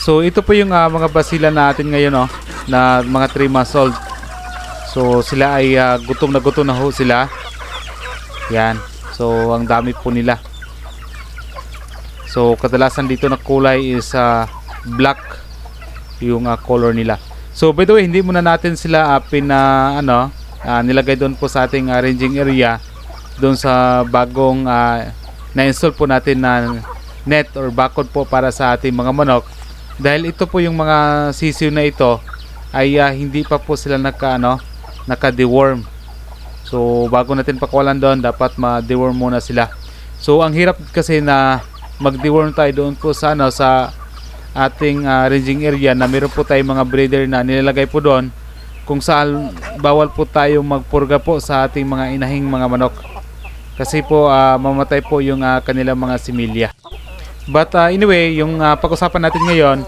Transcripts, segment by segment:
So ito po yung ah, mga basila natin ngayon oh, na mga 3 months old. So sila ay ah, gutom na gutom na ho sila. Yan. So ang dami po nila. So kadalasan dito na kulay is ah, black yung ah, color nila. So by the way, hindi muna natin sila uh, pina ano, ah, nilagay doon po sa ating ah, ranging area doon sa bagong ah, na-install po natin na net or bakod po para sa ating mga manok. Dahil ito po yung mga sisiw na ito ay ah, hindi pa po sila naka ano, naka-deworm. So bago natin pakawalan doon, dapat ma-deworm muna sila. So ang hirap kasi na mag-deworm tayo doon po sa ano sa ating ah, ranging area na meron po tayong mga breeder na nilalagay po doon kung saan bawal po tayo magpurga po sa ating mga inahing mga manok. Kasi po ah, mamatay po yung ah, kanilang mga similya. But ah, anyway, yung ah, pag-usapan natin ngayon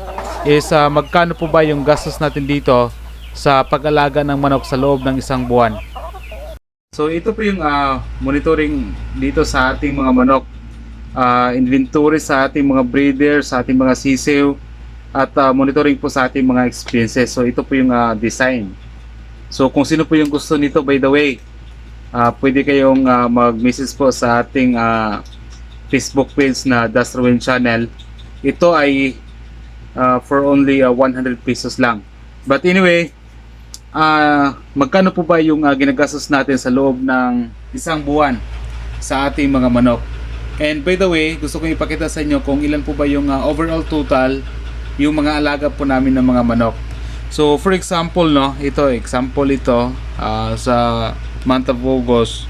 is ah, magkano po ba yung gastos natin dito sa pag-alaga ng manok sa loob ng isang buwan. So ito po yung ah, monitoring dito sa ating mga manok. Ah, inventory sa ating mga breeder, sa ating mga sisiw at ah, monitoring po sa ating mga expenses. So ito po yung ah, design. So kung sino po yung gusto nito by the way, ah, pwede kayong ah, mag-message po sa ating ah, Facebook page na Dastarwin Channel. Ito ay ah, for only ah, 100 pesos lang. But anyway, ah magkano po ba yung ah, ginagastos natin sa loob ng isang buwan sa ating mga manok? And by the way, gusto kong ipakita sa inyo kung ilan po ba yung ah, overall total yung mga alaga po namin ng mga manok. So for example, no, ito example ito ah, sa month of August.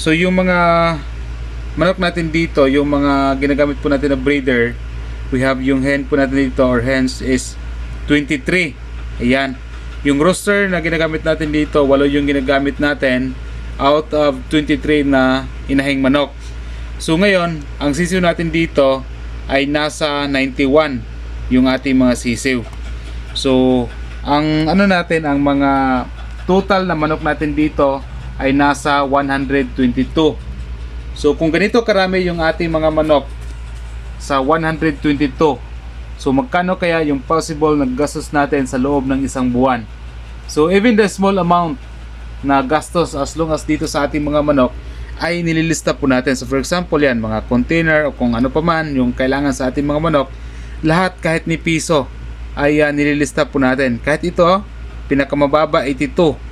So yung mga manok natin dito, yung mga ginagamit po natin na breeder, we have yung hen po natin dito or hens is 23. Ayan. Yung rooster na ginagamit natin dito, walo yung ginagamit natin out of 23 na inahing manok. So ngayon, ang sisiw natin dito ay nasa 91 yung ating mga sisiw. So, ang ano natin, ang mga total na manok natin dito ay nasa 122. So, kung ganito karami yung ating mga manok sa 122, so magkano kaya yung possible na gastos natin sa loob ng isang buwan? So, even the small amount na gastos as long as dito sa ating mga manok ay nililista po natin. So, for example yan, mga container o kung ano pa man yung kailangan sa ating mga manok, lahat kahit ni piso ay ah, nililista po natin. Kahit ito, pinakamababa 82.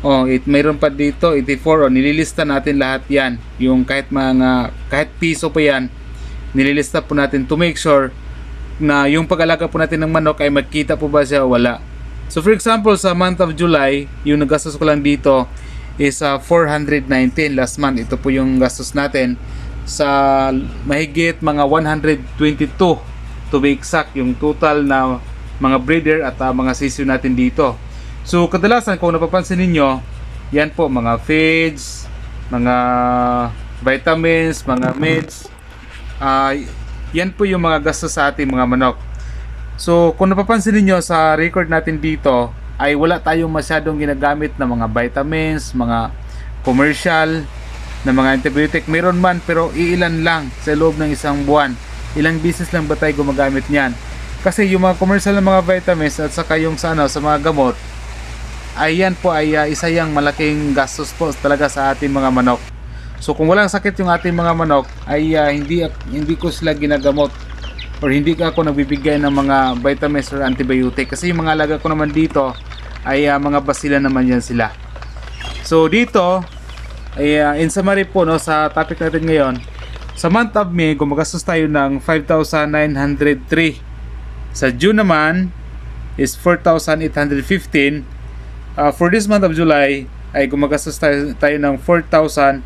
Oh, it mayroon pa dito 84 oh, nililista natin lahat 'yan. Yung kahit mga kahit piso pa 'yan, nililista po natin to make sure na yung pag-alaga po natin ng manok ay magkita po ba siya o wala. So for example, sa month of July, yung nagastos ko lang dito is ah, 419 last month. Ito po yung gastos natin sa mahigit mga 122 to be exact yung total na mga breeder at ah, mga sisiw natin dito. So kadalasan kung napapansin ninyo, yan po mga feeds, mga vitamins, mga meds, ah, yan po yung mga gastos sa ating mga manok. So kung napapansin ninyo sa record natin dito, ay wala tayong masyadong ginagamit na mga vitamins, mga commercial na mga antibiotic. Meron man pero iilan lang sa loob ng isang buwan. Ilang beses lang ba tayo gumagamit niyan? Kasi yung mga commercial na mga vitamins at saka yung sa ano sa mga gamot ay yan po ay ah, isa yang malaking gastos po talaga sa ating mga manok. So kung walang sakit yung ating mga manok ay ah, hindi hindi ko sila ginagamot or hindi ka ako nagbibigay ng mga vitamins or antibiotic kasi yung mga alaga ko naman dito ay ah, mga basila naman yan sila. So dito ay ah, in summary po no sa topic natin ngayon sa month of May gumagastos tayo ng 5,903 sa June naman is 4,815 Uh, for this month of July ay gumagastos tayo, tayo ng 4,419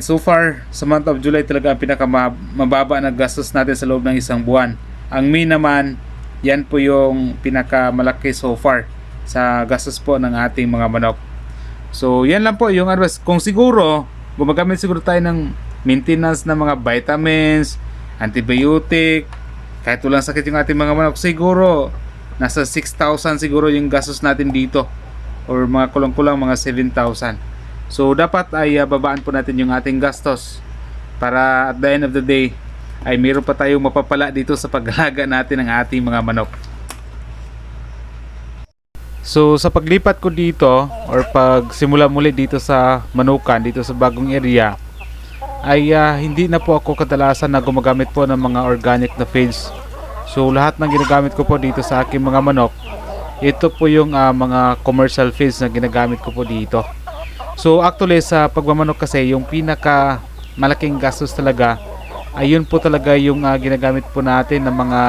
so far sa month of July talaga ang pinakamababa na gastos natin sa loob ng isang buwan. Ang May naman yan po yung pinakamalaki so far sa gastos po ng ating mga manok. So yan lang po yung advice. Kung siguro gumagamit siguro tayo ng maintenance ng mga vitamins antibiotic kahit walang sakit yung ating mga manok siguro nasa 6,000 siguro yung gastos natin dito or mga kulang-kulang mga 7,000 so dapat ay uh, babaan po natin yung ating gastos para at the end of the day ay meron pa tayong mapapala dito sa paglalaga natin ng ating mga manok. So sa paglipat ko dito or pag simula muli dito sa Manukan dito sa bagong area ay ah, hindi na po ako kadalasan na gumagamit po ng mga organic na feeds. So lahat ng ginagamit ko po dito sa aking mga manok ito po yung ah, mga commercial feeds na ginagamit ko po dito. So actually sa pagmamanok kasi yung pinaka malaking gastos talaga ayun po talaga yung ah, ginagamit po natin ng mga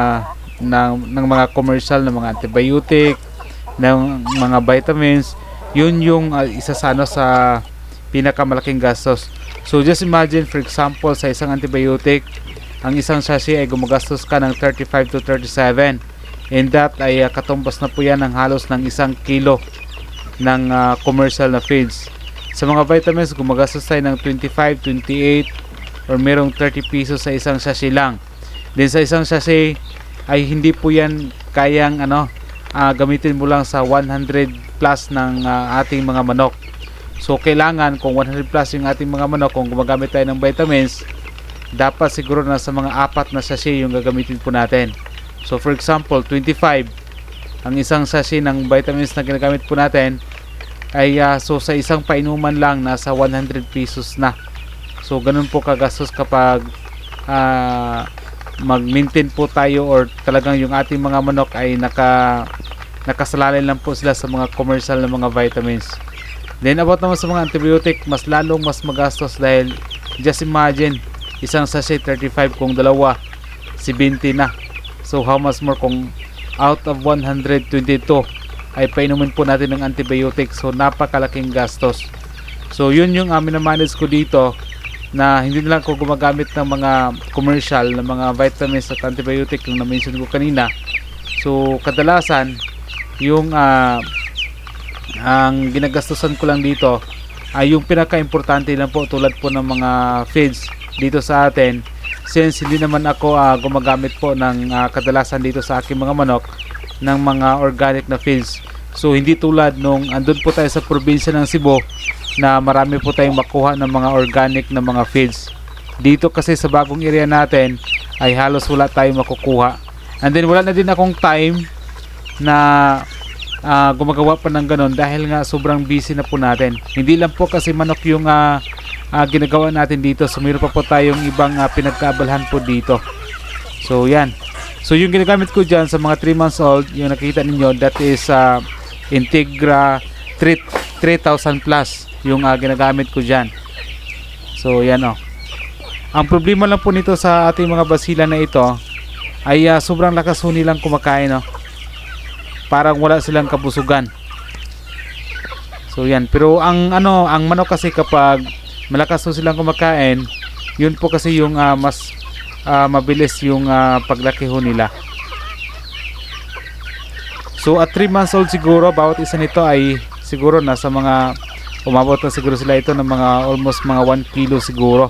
ng, ng mga commercial na mga antibiotic ng mga vitamins yun yung ah, isa sa ano sa pinakamalaking gastos so just imagine for example sa isang antibiotic ang isang sachet ay gumagastos ka ng 35 to 37 and that ay ah, katumbas na po yan ng halos ng isang kilo ng ah, commercial na feeds. Sa mga vitamins gumagastos tayo ng 25, 28 or merong 30 pesos sa isang sachet lang. Then sa isang sachet ay hindi po yan kayang ano ah, gamitin mo lang sa 100 plus ng ah, ating mga manok. So kailangan kung 100 plus yung ating mga manok kung gumagamit tayo ng vitamins, dapat siguro na sa mga apat na sachet yung gagamitin po natin. So for example, 25 ang isang sachet ng vitamins na ginagamit po natin ay ah, so sa isang painuman lang nasa 100 pesos na. So ganun po kagastos kapag ah, mag-maintain po tayo or talagang yung ating mga manok ay naka nakasalalay lang po sila sa mga commercial na mga vitamins. Then about naman sa mga antibiotic, mas lalong mas magastos dahil just imagine isang sachet 35 kung dalawa 70 na. So how much more kung out of 122 ay painumin po natin ng antibiotic so napakalaking gastos. So yun yung amin na manage ko dito na hindi na lang ko gumagamit ng mga commercial na mga vitamins at antibiotic yung na-mention ko kanina. So kadalasan yung ah, ang ginagastusan ko lang dito ay yung pinaka-importante lang po tulad po ng mga feeds dito sa atin since hindi naman ako ah, gumagamit po ng ah, kadalasan dito sa aking mga manok ng mga organic na feeds so hindi tulad nung andun po tayo sa probinsya ng Cebu na marami po tayong makuha ng mga organic na mga feeds dito kasi sa bagong area natin ay halos wala tayong makukuha. And then wala na din akong time na ah, gumagawa pa ng ganon dahil nga sobrang busy na po natin. Hindi lang po kasi manok yung ah, ah, ginagawa natin dito. So mayroon pa po tayong ibang ah, pinagkaabalahan po dito. So yan. So yung ginagamit ko dyan sa mga 3 months old, yung nakikita ninyo, that is ah, Integra 3, 3000 plus yung ah, ginagamit ko dyan. So yan oh. Ang problema lang po nito sa ating mga basila na ito ay ah, sobrang lakas ho nilang kumakain no parang wala silang kabusugan. So yan, pero ang ano, ang manok kasi kapag malakas po silang kumakain, yun po kasi yung ah, mas ah, mabilis yung ah, paglaki ho nila. So at 3 months old siguro, bawat isa nito ay siguro nasa mga umabot na siguro sila ito ng mga almost mga 1 kilo siguro.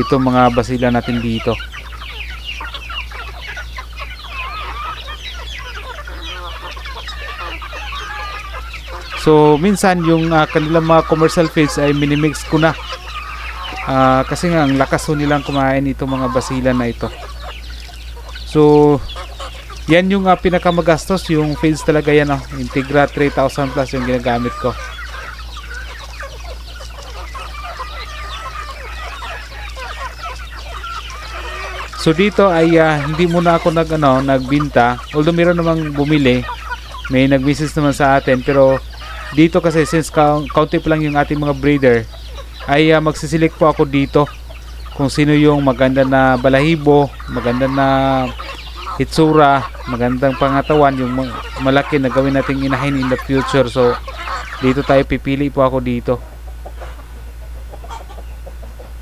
Ito mga basila natin dito. So minsan yung ah, kanilang mga commercial feeds ay minimix ko na. Ah, kasi nga ang lakas ho nilang kumain itong mga basilan na ito. So yan yung uh, pinakamagastos yung feeds talaga yan oh. Integra 3000 plus yung ginagamit ko. So dito ay ah, hindi muna ako nag ano, nagbinta. Although meron namang bumili, may nag-message naman sa atin pero dito kasi since ka- kaunti pa lang yung ating mga breeder ay uh, magsisilik po ako dito kung sino yung maganda na balahibo maganda na hitsura magandang pangatawan yung ma- malaki na gawin nating inahin in the future. So dito tayo pipili po ako dito.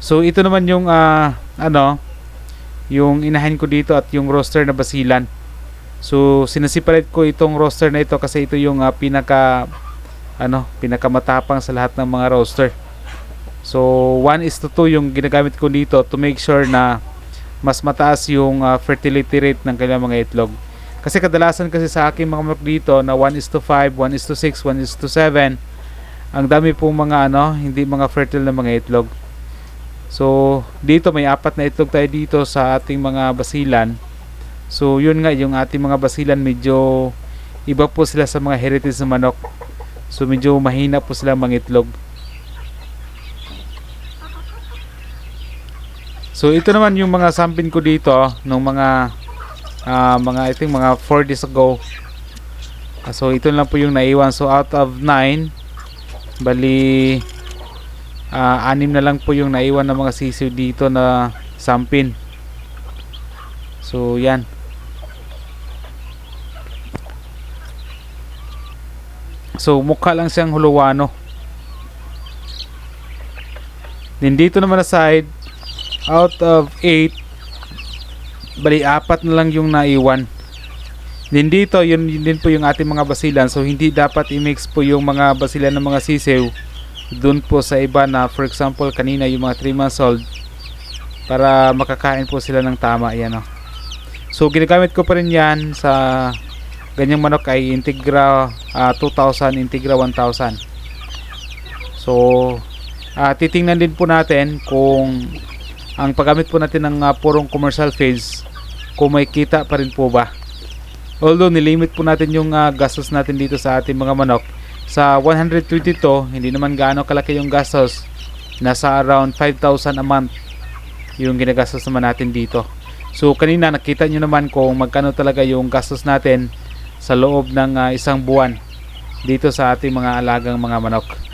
So ito naman yung ah, ano yung inahin ko dito at yung roster na basilan. So sinasiparate ko itong roster na ito kasi ito yung ah, pinaka ano, pinakamatapang sa lahat ng mga roaster. So, 1 is to 2 yung ginagamit ko dito to make sure na mas mataas yung uh, fertility rate ng kanilang mga itlog. Kasi kadalasan kasi sa aking mga manok dito na 1 is to 5, 1 is to 6, 1 is to 7, ang dami pong mga ano, hindi mga fertile na mga itlog. So, dito may apat na itlog tayo dito sa ating mga basilan. So, yun nga, yung ating mga basilan medyo iba po sila sa mga heritage na manok. So, medyo mahina po sila mga itlog. So, ito naman yung mga sampin ko dito nung mga ah, mga I think mga 4 days ago. Ah, so, ito lang po yung naiwan. So, out of 9, bali ah, anim na lang po yung naiwan ng mga sisiw dito na sampin. So, yan. So, mukha lang siyang huluwano. Then dito naman na side, out of 8, bali apat na lang yung naiwan. Then dito, yun, yun din po yung ating mga basilan. So, hindi dapat i-mix po yung mga basilan ng mga sisew doon po sa iba na, for example, kanina yung mga 3 months old para makakain po sila ng tama. Yan o. So, ginagamit ko pa rin yan sa ganyang manok ay Integra ah, 2000, Integra 1000. So, ah, titingnan din po natin kung ang paggamit po natin ng ah, purong commercial feeds kung may kita pa rin po ba. Although nilimit po natin yung ah, gastos natin dito sa ating mga manok sa 122, hindi naman gaano kalaki yung gastos. Nasa around 5,000 a month yung ginagastos naman natin dito. So kanina nakita nyo naman kung magkano talaga yung gastos natin sa loob ng ah, isang buwan dito sa ating mga alagang mga manok.